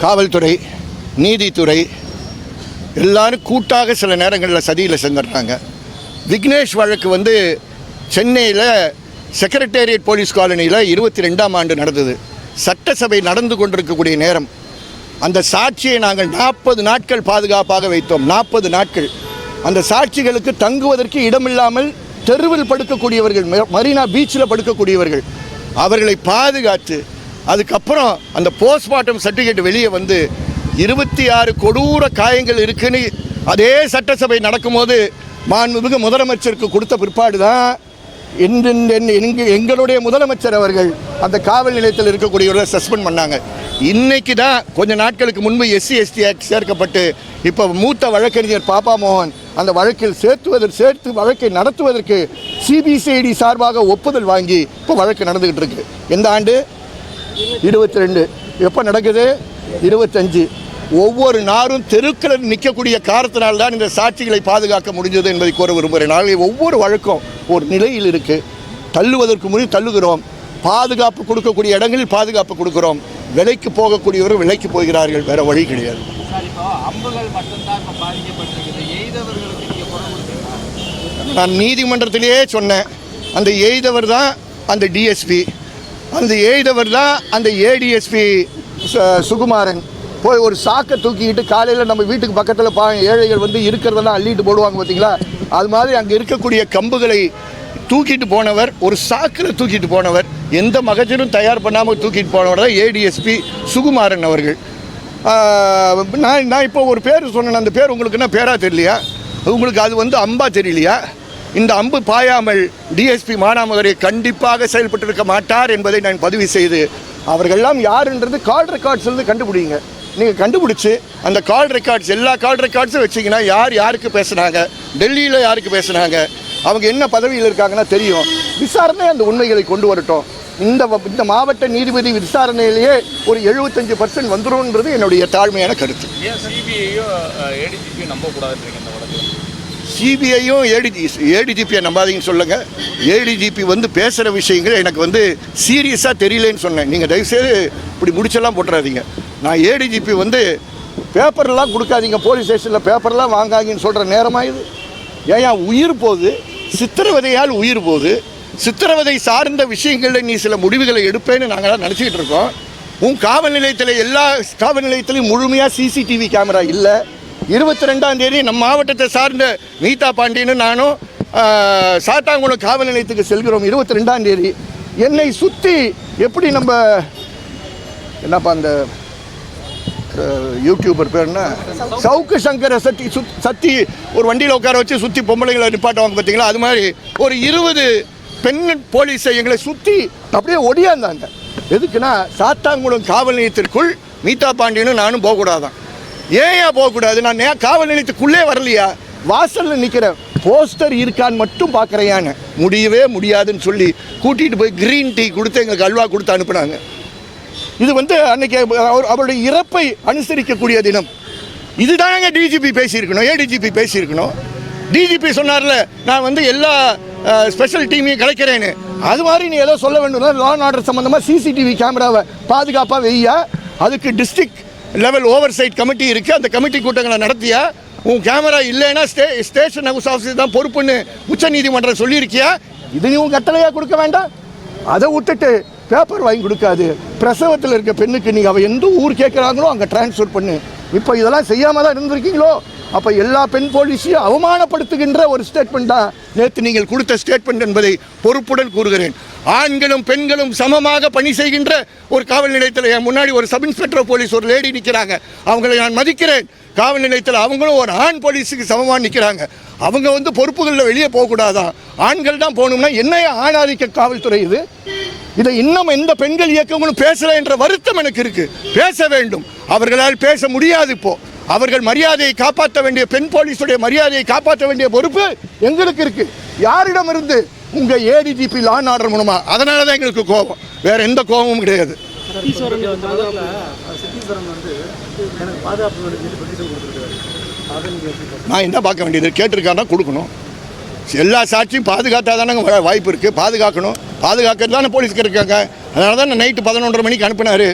காவல்துறை நீதித்துறை எல்லாரும் கூட்டாக சில நேரங்களில் சதியில் செஞ்சிடுறாங்க விக்னேஷ் வழக்கு வந்து சென்னையில் செக்ரட்டேரியட் போலீஸ் காலனியில் இருபத்தி ரெண்டாம் ஆண்டு நடந்தது. சட்டசபை நடந்து கொண்டிருக்கக்கூடிய நேரம். அந்த சாட்சியை நாங்கள் நாற்பது நாட்கள் பாதுகாப்பாக வைத்தோம். நாற்பது நாட்கள். அந்த சாட்சிகளுக்கு தங்குவதற்கு இடமில்லாமல் தெருவில் படுக்கக்கூடியவர்கள் மெ- மரீனா பீச்சில் படுக்கக்கூடியவர்கள் அவர்களை பாதுகாத்து அதுக்கப்புறம் அந்த போஸ்ட்மார்ட்டம் சர்டிஃபிகேட் வெளியே வந்து இருபத்தி ஆறு கொடூர காயங்கள் இருக்குன்னு அதே சட்டசபை நடக்கும்போது மாண்புமிகு முதலமைச்சருக்கு கொடுத்த பிற்பாடு தான் எங்களுடைய முதலமைச்சர் அவர்கள் அந்த காவல் நிலையத்தில் இருக்கக்கூடியவர்களை சஸ்பெண்ட் பண்ணாங்க. இன்னைக்கு தான் கொஞ்ச நாட்களுக்கு முன்பு எஸ்சி எஸ்டி ஆக்ட் சேர்க்கப்பட்டு இப்போ மூத்த வழக்கறிஞர் பாப்பா மோகன் அந்த வழக்கில் சேர்த்துவதற்கு சேர்த்து வழக்கை நடத்துவதற்கு சிபிசிஐடி சார்பாக ஒப்புதல் வாங்கி இப்போ வழக்கு நடந்துகிட்டு இருக்கு. எந்த ஆண்டு? இருபத்தி ரெண்டு எப்போ நடக்குது? இருபத்தஞ்சு. ஒவ்வொரு நாளும் தெருக்களில் நிற்கக்கூடிய காரணத்தினால் தான் இந்த சாட்சிகளை பாதுகாக்க முடிஞ்சது என்பதை கூற விரும்புகிறேன். நாளை ஒவ்வொரு வழக்கும் ஒரு நிலையில் இருக்குது தள்ளுவதற்கு முன்னாடி தள்ளுகிறோம். பாதுகாப்பு கொடுக்கக்கூடிய இடங்களில் பாதுகாப்பு கொடுக்கிறோம். விலைக்கு போகக்கூடியவர்கள் விலைக்கு போகிறார்கள். வேற வழி கிடையாது. நான் நீதிமன்றத்திலேயே சொன்னேன். அந்த எய்தவர் தான் அந்த டிஎஸ்பி அந்த எய்தவர் தான் அந்த ஏடிஎஸ்பி சுகுமாரன் போய் ஒரு சாக்கை தூக்கிக்கிட்டு காலையில் நம்ம வீட்டுக்கு பக்கத்தில் பா ஏழைகள் வந்து இருக்கிறதெல்லாம் அள்ளிட்டு போடுவாங்க பார்த்தீங்களா அது மாதிரி அங்கே இருக்கக்கூடிய கம்புகளை தூக்கிட்டு போனவர் ஒரு சாக்கில் தூக்கிட்டு போனவர் எந்த மகஜரும் தயார் பண்ணாமல் தூக்கிட்டு போனவர் தான் ஏடிஎஸ்பி சுகுமாரன் அவர்கள். நான் நான் இப்போ ஒரு பேர் சொன்னேன் அந்த பேர் உங்களுக்கு என்ன பேராக தெரியலையா? உங்களுக்கு அது வந்து அம்பா தெரியலையா? இந்த அம்பு பாயாமல் டிஎஸ்பி மானாமதுரை கண்டிப்பாக செயல்பட்டிருக்க மாட்டார் என்பதை நான் பதிவு செய்து அவர்கள்லாம் யாருன்றது கால் ரெக்கார்ட்ஸ்லேருந்து கண்டுபிடிங்க. நீங்கள் கண்டுபிடிச்சி அந்த கால் ரெக்கார்ட்ஸ் எல்லா கால் ரெக்கார்ட்ஸும் வச்சிங்கன்னா யார் யாருக்கு பேசுனாங்க டெல்லியில் யாருக்கு பேசுனாங்க அவங்க என்ன பதவியில் இருக்காங்கன்னா தெரியும். விசாரணை அந்த உண்மைகளை கொண்டு வரட்டும். இந்த வ- இந்த மாவட்ட நீதிபதி விசாரணையிலேயே ஒரு எழுபத்தஞ்சு பர்சன்ட் வந்துடும்ன்றது என்னுடைய தாழ்மையான கருத்து. ஏன் சிபிஐயும் ஏடிஜி ஏடிஜிபியை நம்பாதீங்கன்னு சொல்லுங்கள் ஏடிஜிபி வந்து பேசுகிற விஷயங்கள் எனக்கு வந்து சீரியஸாக தெரியலேன்னு சொன்னேன். நீங்கள் தயவுசெய்து இப்படி முடிச்செல்லாம் போட்டுறாதீங்க. நான் ஏடிஜிபி வந்து பேப்பர்லாம் கொடுக்காதீங்க போலீஸ் ஸ்டேஷனில் பேப்பர்லாம் வாங்காதீங்கன்னு சொல்கிற நேரமாக இது? ஏன் உயிர் போகுது? சித்திரவதையால் உயிர் போகுது. சித்திரவதை சார்ந்த விஷயங்களில் நீ சில முடிவுகளை எடுப்பேன்னு நாங்களாம் நினச்சிக்கிட்டு இருக்கோம். உன் காவல் நிலையத்தில் எல்லா காவல் நிலையத்திலையும் முழுமையாக சிசிடிவி கேமரா இல்லை. இருபத்தி ரெண்டாம் தேதி நம்ம மாவட்டத்தை சார்ந்த மீதா பாண்டியனும் நானும் சாத்தாங்குளம் காவல் நிலையத்துக்கு செல்கிறோம் இருபத்தி ரெண்டாம் தேதி என்னை சுற்றி எப்படி நம்ம என்னப்பா அந்த யூடியூபர் பேர் என்ன? சவுக்கு சங்கரை சத்தி சுத் சத்தி ஒரு வண்டியில் உட்கார வச்சு சுற்றி பொம்பளைங்களை நிப்பாட்டுவாங்க பார்த்தீங்களா? அது மாதிரி ஒரு இருபது பெண் போலீஸை எங்களை சுற்றி அப்படியே ஒடியாந்தாங்க. எதுக்குன்னா சாத்தாங்குளம் காவல் நிலையத்திற்குள் மீதா பாண்டியனும் நானும் போகக்கூடாதான். ஏன் ஏன் போகக்கூடாது? நான் நே காவல் நிலையத்துக்குள்ளே வரலையா? வாசலில் நிற்கிறேன் போஸ்டர் இருக்கான்னு மட்டும் பார்க்குறையான்னு. முடியவே முடியாதுன்னு சொல்லி கூட்டிகிட்டு போய் க்ரீன் டீ கொடுத்து எங்களுக்கு அல்வா கொடுத்து அனுப்புனாங்க. இது வந்து அன்னைக்கு அவர் அவருடைய இறப்பை அனுசரிக்கக்கூடிய தினம். இதுதாங்க டிஜிபி பேசியிருக்கணும். ஏடிஜிபி பேசியிருக்கணும்? டிஜிபி சொன்னார்ல நான் வந்து எல்லா ஸ்பெஷல் டீமையும் கிடைக்கிறேன்னு அது மாதிரி நீ ஏதோ சொல்ல வேண்டும் லா அண்ட் ஆர்டர் சம்மந்தமாக சிசிடிவி கேமராவை பாதுகாப்பாக வெய்யா. அதுக்கு district level oversight committee இருக்குது அந்த கமிட்டி கூட்டங்களை நடத்தியா? உன் கேமரா இல்லைன்னா ஸ்டே ஸ்டேஷன் ஹவுஸ் ஆஃபீஸ் தான் பொறுப்புன்னு உச்சநீதிமன்றம் சொல்லியிருக்கியா? இது நீ உன் கட்டளையாக கொடுக்க வேண்டாம். அதை விட்டுட்டு பேப்பர் வாங்கி கொடுக்காது. பிரசவத்தில் இருக்க பெண்ணுக்கு நீங்கள் அவள் எந்த ஊர் கேட்குறாங்களோ அங்கே டிரான்ஸ்ஃபர் பண்ணு. இப்போ இதெல்லாம் செய்யாமல் தான் இருந்திருக்கீங்களோ? அப்போ எல்லா பெண் போலீஸையும் அவமானப்படுத்துகின்ற ஒரு ஸ்டேட்மெண்ட் தான் நேற்று நீங்கள் கொடுத்த ஸ்டேட்மெண்ட் என்பதை பொறுப்புடன் கூறுகிறேன். ஆண்களும் பெண்களும் சமமாக பணி செய்கின்ற ஒரு காவல் நிலையத்தில் என் முன்னாடி ஒரு சப் இன்ஸ்பெக்டர் போலீஸ் ஒரு லேடி நிற்கிறாங்க அவங்களை நான் மதிக்கிறேன். காவல் நிலையத்தில் அவங்களும் ஒரு ஆண் போலீஸுக்கு சமமாக நிற்கிறாங்க அவங்க வந்து பொறுப்புகளில் வெளியே போகக்கூடாதான் ஆண்கள் தான் போகணும்னா என்னைய ஆணாதிக்க காவல்துறை இது? இதை இன்னும் எந்த பெண்கள் இயக்கங்களும் பேசலை என்ற வருத்தம் எனக்கு இருக்குது பேச வேண்டும். அவர்களால் பேச முடியாது இப்போது அவர்கள் மரியாதையை காப்பாற்ற வேண்டிய பெண் போலீஸுடைய மரியாதையை காப்பாற்ற வேண்டிய பொறுப்பு எங்களுக்கு இருக்கு. யாரிடமிருந்து? உங்க ஏடிஜிபி லான் ஆர்டர் மூலமா. அதனால தான் எங்களுக்கு கோபம். வேற எந்த கோபமும் கிடையாது? நான் என்ன பார்க்க வேண்டியது? கேட்டிருக்காருன்னா கொடுக்கணும். எல்லா சாட்சியும் பாதுகாத்தா தானே வாய்ப்பு இருக்குது பாதுகாக்கணும். பாதுகாக்கிறது தானே போலீஸ்க்கு இருக்காங்க. அதனால தான் நைட்டு பதினொன்றரை மணிக்கு அனுப்புனாரு.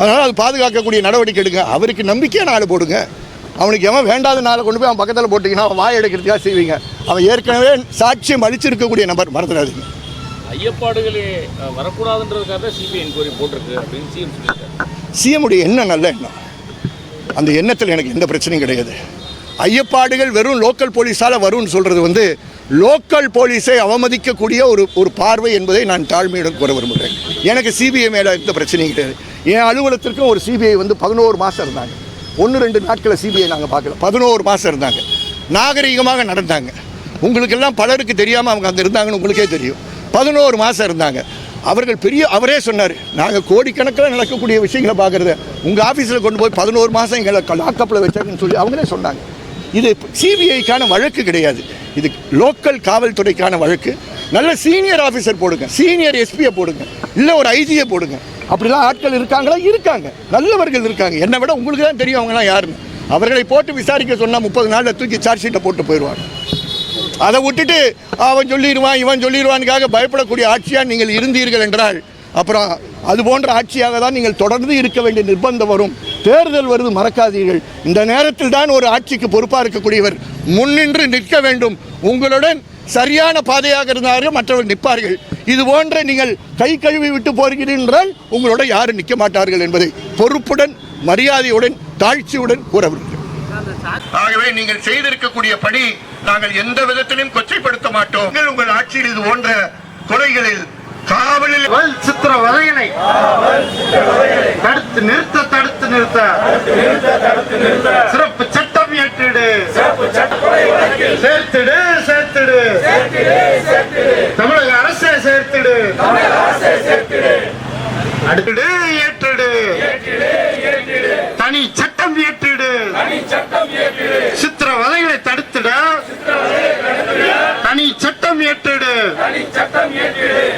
அதனால் அது பாதுகாக்கக்கூடிய நடவடிக்கை எடுங்க. அவருக்கு நம்பிக்கையான ஆள் போடுங்க. அவனுக்கு எவன் வேண்டாத நாளை கொண்டு போய் அவன் பக்கத்தில் போட்டிங்கன்னா அவன் வாய் எடுக்கிறதுக்காக செய்வீங்க. அவன் ஏற்கனவே சாட்சியம் அளிச்சிருக்கக்கூடிய நபர் மறந்துடாதீங்க. ஐயப்பாடுகளே வரக்கூடாதுன்றதுக்காக தான் சிபிஐ என்கொயரி போட்டிருக்கு அப்படின்னு சிஎம் சிஎம்முடைய எண்ணம் நல்ல எண்ணம். அந்த எண்ணத்தில் எனக்கு எந்த பிரச்சனையும் கிடையாது. ஐயப்பாடுகள் வெறும் லோக்கல் போலீஸால் வரும்னு சொல்கிறது வந்து லோக்கல் போலீஸை அவமதிக்கக்கூடிய ஒரு ஒரு பார்வை என்பதை நான் தாழ்மையுடன் கூற விரும்புகிறேன். எனக்கு சிபிஐ மேலே எந்த பிரச்சனையும் கிடையாது. என் அலுவலகத்திற்கும் ஒரு சிபிஐ வந்து பதினோரு மாதம் இருந்தாங்க. ஒன்று ரெண்டு நாட்களில் சிபிஐ நாங்கள் பார்க்கல. பதினோரு மாதம் இருந்தாங்க. நாகரிகமாக நடந்தாங்க. உங்களுக்கெல்லாம் பலருக்கு தெரியாமல் அவங்க அங்கே இருந்தாங்கன்னு உங்களுக்கே தெரியும். பதினோரு மாதம் இருந்தாங்க. அவர்கள் பெரிய அவரே சொன்னார் நாங்கள் கோடிக்கணக்கில் நடக்கக்கூடிய விஷயங்களை பார்க்குறத உங்கள் ஆஃபீஸில் கொண்டு போய் பதினோரு மாதம் எங்களை லாக்கப்பில் வச்சாங்கன்னு சொல்லி அவங்களே சொன்னாங்க. இது சிபிஐக்கான வழக்கு கிடையாது. இது லோக்கல் காவல்துறைக்கான வழக்கு. நல்ல சீனியர் ஆஃபீஸர் போடுங்க. சீனியர் எஸ்பியை போடுங்க. இல்லை ஒரு ஐஜியை போடுங்க. அப்படிலாம் ஆட்கள் இருக்காங்களா? இருக்காங்க. நல்லவர்கள் இருக்காங்க. என்னை விட உங்களுக்கு தான் தெரியும் அவங்களாம் யாருன்னு. அவர்களை போட்டு விசாரிக்க சொன்னால் முப்பது நாளில் தூக்கி சார்ஜ் ஷீட்டை போட்டு போயிடுவாங்க. அதை விட்டுட்டு அவன் சொல்லிடுவான் இவன் சொல்லிடுவானுக்காக பயப்படக்கூடிய ஆட்சியாக நீங்கள் இருந்தீர்கள் என்றால் அப்புறம் அது போன்ற ஆட்சியாக தான் நீங்கள் தொடர்ந்து இருக்க வேண்டிய நிர்பந்தம் வரும். தேர்தல் வருது மறக்காதீர்கள். இந்த நேரத்தில் தான் ஒரு ஆட்சிக்கு பொறுப்பாக இருக்கக்கூடியவர் முன்னின்று நிற்க வேண்டும். உங்களுடன் சரியான பாதையாக இருந்தார்கள் மற்றவர்கள் நிற்பார்கள். இது போன்ற நீங்கள் கை கழுவி விட்டு போகிறீர்கள் என்றால் உங்களோட யாரும் நிற்க மாட்டார்கள் என்பதை பொறுப்புடன் மரியாதையுடன் தாழ்ச்சியுடன் கூற ஆகவே நீங்கள் செய்திருக்கக்கூடிய பணி நாங்கள் எந்த விதத்திலும் கொச்சைப்படுத்த மாட்டோம். நீங்கள் உங்கள் ஆட்சியில் இது போன்ற கொலைகளில் காவலில் வல் சித்திர வதைகளை தடுத்து நிறுத்த தடுத்து நிறுத்த. சிறப்பு சட்டம் ஏற்றிடு. சேர்த்திடு. சேர்த்திடு ஏற்றிடு. தனி சட்டம் ஏற்றிடு. சித்திர வதைகளை தடுத்திட. தனி சட்டம் ஏற்றிடு.